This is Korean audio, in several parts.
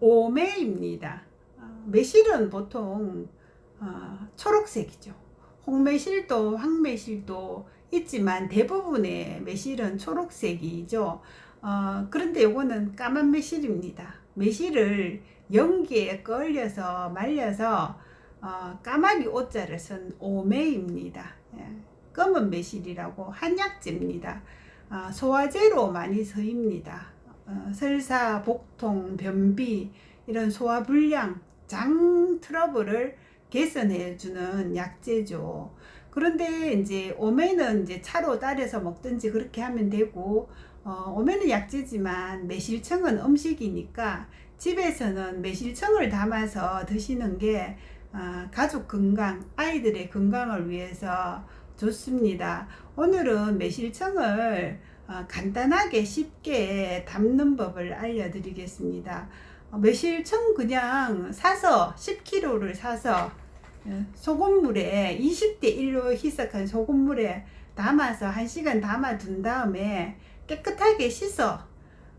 오매입니다. 어, 매실은 보통 어, 초록색이죠. 홍매실도 황매실도 있지만 대부분의 매실은 초록색이죠. 어, 그런데 요거는 까만 매실입니다. 매실을 연기에 끌려서 말려서 어, 까마귀 옷자를 쓴 오매입니다. 예, 검은 매실이라고 한약재입니다. 아, 소화제로 많이 쓰입니다. 어, 설사, 복통, 변비 이런 소화 불량, 장 트러블을 개선해 주는 약재죠. 그런데 이제 오메는 이제 차로 따려서 먹든지 그렇게 하면 되고 어, 오메는 약재지만 매실청은 음식이니까 집에서는 매실청을 담아서 드시는 게 아, 가족 건강, 아이들의 건강을 위해서 좋습니다. 오늘은 매실청을 어, 간단하게 쉽게 담는 법을 알려드리겠습니다. 어, 매실청 그냥 사서 10kg를 사서 어, 소금물에 20대 1로 희석한 소금물에 담아서 1시간 담아 둔 다음에 깨끗하게 씻어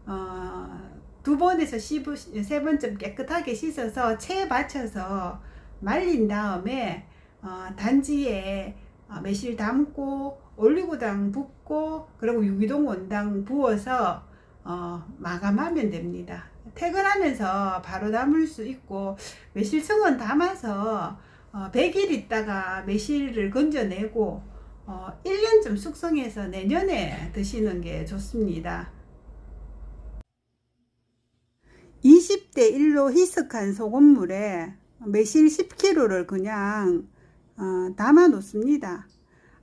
어, 두 번에서 세 번쯤 깨끗하게 씻어서 체에 받쳐서 말린 다음에 어, 단지에 어, 매실 담고 올리고당 붓고 그리고 유기동 원당 부어서 어, 마감하면 됩니다. 퇴근하면서 바로 담을 수 있고 매실청은 담아서 어, 100일 있다가 매실을 건져내고 어, 1년쯤 숙성해서 내년에 드시는 게 좋습니다. 20대 1로 희석한 소금물에 매실 10kg를 그냥 어, 담아 놓습니다.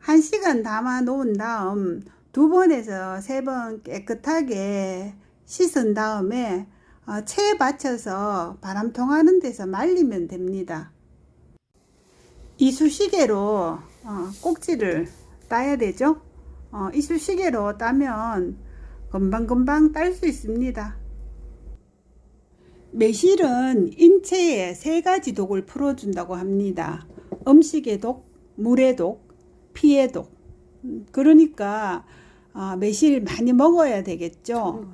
1시간 담아 놓은 다음 두 번에서 세 번 깨끗하게 씻은 다음에 어, 체에 받쳐서 바람 통하는 데서 말리면 됩니다. 이쑤시개로 어, 꼭지를 따야 되죠. 어, 이쑤시개로 따면 금방금방 딸 수 있습니다. 매실은 인체에 세 가지 독을 풀어준다고 합니다. 음식의 독, 물의 독, 피의 독. 음, 그러니까 아, 매실 많이 먹어야 되겠죠.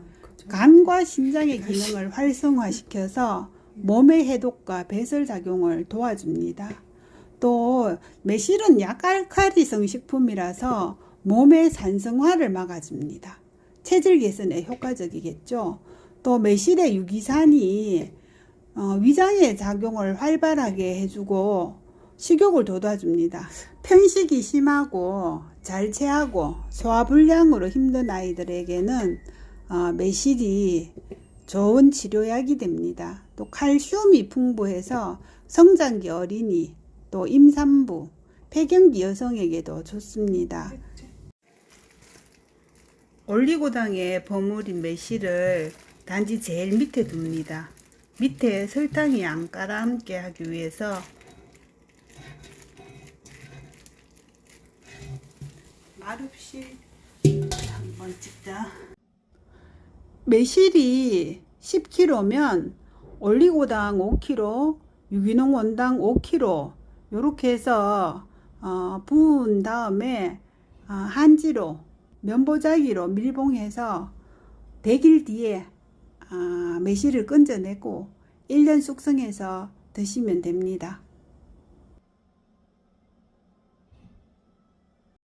간과 심장의 기능을 활성화시켜서 몸의 해독과 배설 작용을 도와줍니다. 또 매실은 약알칼리성 식품이라서 몸의 산성화를 막아줍니다. 체질 개선에 효과적이겠죠. 또 매실의 유기산이 어, 위장의 작용을 활발하게 해주고 식욕을 돋아줍니다. 편식이 심하고 잘 체하고 소화불량으로 힘든 아이들에게는 어, 매실이 좋은 치료약이 됩니다. 또 칼슘이 풍부해서 성장기 어린이 또 임산부 폐경기 여성에게도 좋습니다. 올리고당에 버무린 매실을 단지 제일 밑에 둡니다. 밑에 설탕이 안 깔아앉게 하기 위해서 말없이 한번 찍자. 매실이 10kg면 올리고당 5kg, 유기농 원당 5kg 이렇게 해서 어, 부은 다음에 어, 한지로 면보자기로 밀봉해서 100일 뒤에 아, 매실을 건져내고 1년 숙성해서 드시면 됩니다.